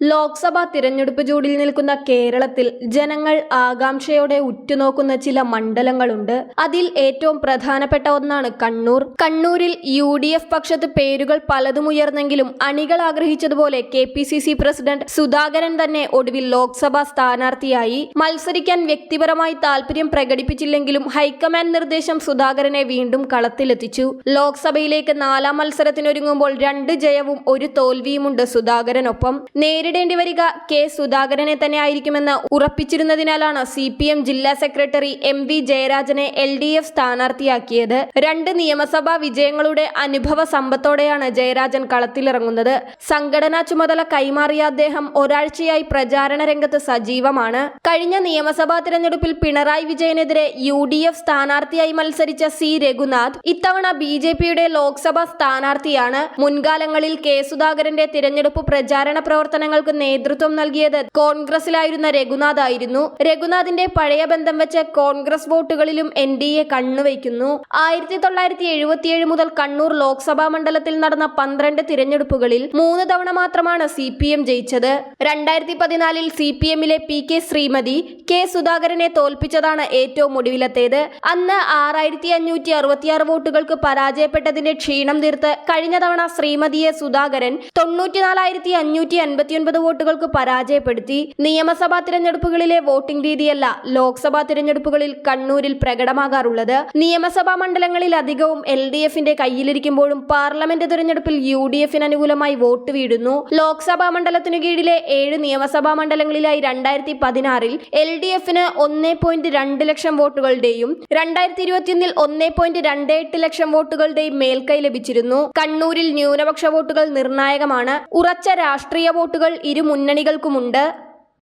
ലോക്സഭാ തിരഞ്ഞെടുപ്പ് ചൂടിൽ നിൽക്കുന്ന കേരളത്തിൽ ജനങ്ങൾ ആകാംക്ഷയോടെ ഉറ്റുനോക്കുന്ന ചില മണ്ഡലങ്ങളുണ്ട്. അതിൽ ഏറ്റവും പ്രധാനപ്പെട്ട ഒന്നാണ് കണ്ണൂർ. കണ്ണൂരിൽ യു ഡി എഫ് പക്ഷത്ത് പേരുകൾ പലതും ഉയർന്നെങ്കിലും അണികൾ ആഗ്രഹിച്ചതുപോലെ K P C C president Sudhakaran തന്നെ ഒടുവിൽ ലോക്സഭാ സ്ഥാനാർത്ഥിയായി. മത്സരിക്കാൻ വ്യക്തിപരമായി താല്പര്യം പ്രകടിപ്പിച്ചില്ലെങ്കിലും ഹൈക്കമാൻഡ് നിർദ്ദേശം സുധാകരനെ വീണ്ടും കളത്തിലെത്തിച്ചു. ലോക്സഭയിലേക്ക് നാലാം മത്സരത്തിനൊരുങ്ങുമ്പോൾ രണ്ട് ജയവും ഒരു തോൽവിയുമുണ്ട് സുധാകരനൊപ്പം. നേരിടേണ്ടി വരിക. കെ. സുധാകരനെ തന്നെ ആയിരിക്കുമെന്ന് ഉറപ്പിച്ചിരുന്നതിനാലാണ് സി പി എം ജില്ലാ സെക്രട്ടറി എം വി ജയരാജനെ എൽ ഡി എഫ് സ്ഥാനാർത്ഥിയാക്കിയത്. രണ്ട് നിയമസഭാ വിജയങ്ങളുടെ അനുഭവ സമ്പത്തോടെയാണ് ജയരാജൻ കളത്തിലിറങ്ങുന്നത്. സംഘടനാ ചുമതല കൈമാറിയ അദ്ദേഹം ഒരാഴ്ചയായി പ്രചാരണ രംഗത്ത് സജീവമാണ്. കഴിഞ്ഞ നിയമസഭാ തിരഞ്ഞെടുപ്പിൽ പിണറായി വിജയനെതിരെ യു ഡി എഫ് സ്ഥാനാർത്ഥിയായി മത്സരിച്ച സി രഘുനാഥ് ഇത്തവണ ബി ജെ പിയുടെ ലോക്സഭാ സ്ഥാനാർത്ഥിയാണ്. മുൻകാലങ്ങളിൽ കെ. സുധാകരന്റെ തിരഞ്ഞെടുപ്പ് പ്രചാരണ പ്രവർത്തനങ്ങൾക്ക് നേതൃത്വം നൽകിയത് കോൺഗ്രസിലായിരുന്ന രഘുനാഥ് ആയിരുന്നു. രഘുനാഥിന്റെ പഴയ ബന്ധം വെച്ച് കോൺഗ്രസ് വോട്ടുകളിലും എൻ ഡി എ കണ്ണുവയ്ക്കുന്നു. ആയിരത്തി തൊള്ളായിരത്തി എഴുപത്തിയേഴ് മുതൽ കണ്ണൂർ ലോക്സഭാ മണ്ഡലത്തിൽ നടന്ന പന്ത്രണ്ട് തിരഞ്ഞെടുപ്പുകളിൽ മൂന്ന് തവണ മാത്രമാണ് സി പി എം ജയിച്ചത്. രണ്ടായിരത്തി പതിനാലിൽ സി പി എമ്മിലെ പി കെ ശ്രീമതി കെ സുധാകരനെ തോൽപ്പിച്ചതാണ് ഏറ്റവും ഒടുവിലത്തേത്. അന്ന് ആറായിരത്തി അഞ്ഞൂറ്റി അറുപത്തിയാറ് വോട്ടുകൾക്ക് പരാജയപ്പെട്ടതിന്റെ ക്ഷീണം തീർത്ത് കഴിഞ്ഞ തവണ ശ്രീമതിയെ സുധാകരൻ തൊണ്ണൂറ്റിനാലായിരത്തി അഞ്ഞൂറ്റി അൻപത്തിയൊൻപത് വോട്ടുകൾക്ക് പരാജയപ്പെടുത്തി. നിയമസഭാ തിരഞ്ഞെടുപ്പുകളിലെ വോട്ടിംഗ് രീതിയല്ല ലോക്സഭാ തിരഞ്ഞെടുപ്പുകളിൽ കണ്ണൂരിൽ പ്രകടമാകാറുള്ളത്. നിയമസഭാ മണ്ഡലങ്ങളിൽ അധികവും എൽ ഡി എഫിന്റെ കയ്യിലിരിക്കുമ്പോഴും പാർലമെന്റ് തിരഞ്ഞെടുപ്പിൽ യു ഡി എഫിന് അനുകൂലമായി വോട്ട് വീഴുന്നു. ലോക്സഭാ മണ്ഡലത്തിനു കീഴിലെ ഏഴ് നിയമസഭാ മണ്ഡലങ്ങളിലായി രണ്ടായിരത്തി പതിനാറിൽ എൽ ഡി എഫിന് ഒന്നേ പോയിന്റ് രണ്ട് ലക്ഷം വോട്ടുകളുടെയും രണ്ടായിരത്തി ഇരുപത്തിയൊന്നിൽ ഒന്നേ പോയിന്റ് രണ്ട് എട്ട് ലക്ഷം വോട്ടുകളുടെയും മേൽക്കൈ ലഭിച്ചിരുന്നു. കണ്ണൂരിൽ ന്യൂനപക്ഷ വോട്ടുകൾ നിർണായകമാണ്. ഉറച്ച രാഷ്ട്രീയ വോട്ടുകൾ ഇരു മുന്നണികൾക്കുമുണ്ട്.